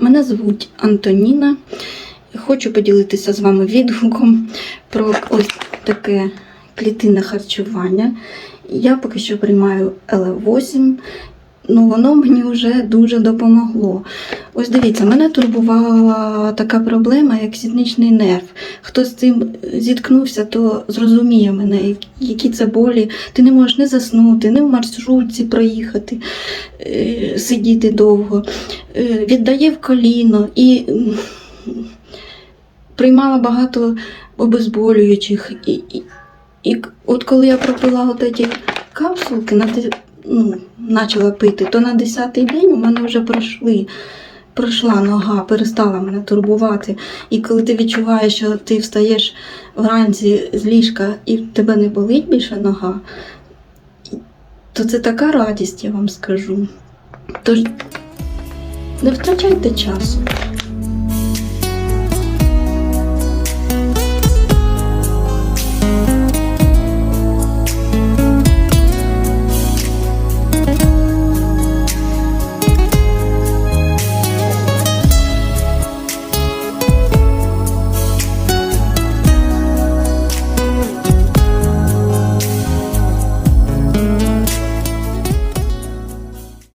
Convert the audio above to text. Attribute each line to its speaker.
Speaker 1: Мене звуть Антоніна. Хочу поділитися з вами відгуком про ось таке клітинне харчування. Я поки що приймаю ЛФ8. Ну, воно мені вже дуже допомогло. Ось дивіться, мене турбувала така проблема, як сідничний нерв. Хто з цим зіткнувся, то зрозуміє мене, які це болі. Ти не можеш не заснути, не в маршрутці проїхати, е, сидіти довго. Е, Віддає в коліно і приймала багато обезболюючих. І, і, і от коли я пропила от ці капсулки, на, ну, почала пити, то на 10-й день у мене вже пройшли. Пройшла нога, перестала мене турбувати. І коли ти відчуваєш, що ти встаєш вранці з ліжка і в тебе не болить більше нога, то це така радість, я вам скажу. Тож не втрачайте часу.